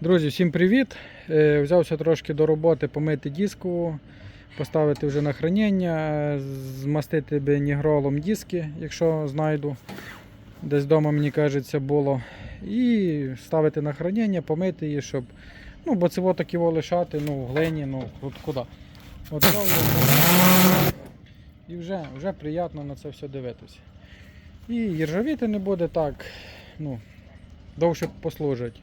Друзі, всім привіт! Е, Взявся трошки до роботи помити дискову, поставити вже на хранення, змастити би нігролом диски, якщо знайду. Десь вдома, мені кажеться, було. І ставити на хранення, помити її, щоб. Ну, бо це такі лишати, ну, в глині, ну, от куди. От. І вже, вже приємно на це все дивитися. І іржавіти не буде так, ну, довше послужить.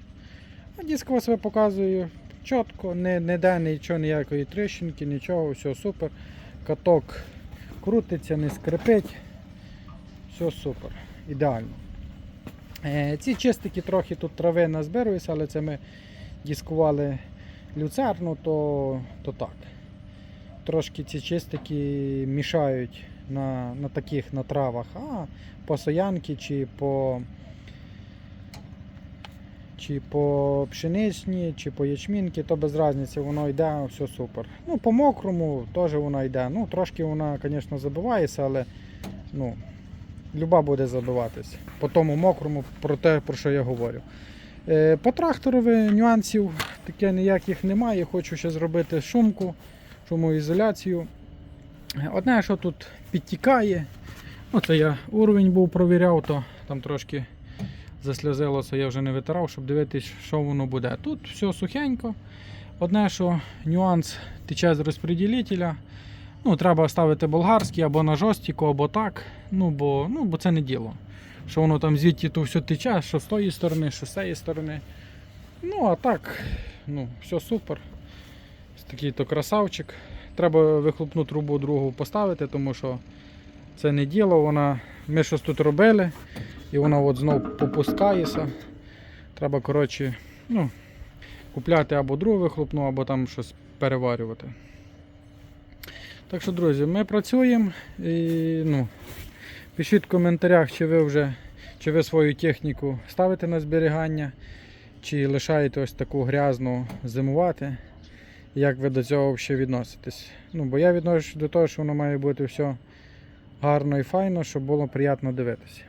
А дискова себе показує чітко, не, не де нічого, ніякої тріщинки, нічого, все супер. Каток крутиться, не скрипить. Все супер, ідеально. Е, ці чистики трохи тут трави назбируються, але це ми дискували люцерну, то, то так. Трошки ці чистики мішають на, на таких на травах, а по соянки чи по чи по пшеничні, чи по ячмінки, то без різниці, воно йде, все супер. Ну, по мокрому теж воно йде. Ну, трошки вона, звісно, забивається, але ну, люба буде забиватися. По тому мокрому, про те, про що я говорю. Е, по тракторові нюансів таке ніяких немає. Хочу ще зробити шумку, шумоізоляцію. Одне, що тут підтікає, ну, це я уровень був провіряв, то там трошки засльозилося, я вже не витирав, щоб дивитися, що воно буде. Тут все сухенько. Одне, що нюанс тече з розподілителя. Ну, треба ставити болгарський або на жорстіку, або так. Ну, бо, ну, бо це не діло. Що воно там звідти то все тече, що з тої сторони, що з цієї сторони. Ну, а так, ну, все супер. Такий то красавчик. Треба вихлопну трубу другу поставити, тому що це не діло. Вона... Ми щось тут робили і вона от знов попускається. Треба коротше, ну, купляти або другу вихлопну, або там щось переварювати. Так що, друзі, ми працюємо і ну, пишіть в коментарях, чи ви вже чи ви свою техніку ставите на зберігання, чи лишаєте ось таку грязну зимувати. Як ви до цього взагалі відноситесь? Ну, бо я відношусь до того, що воно має бути все гарно і файно, щоб було приємно дивитися.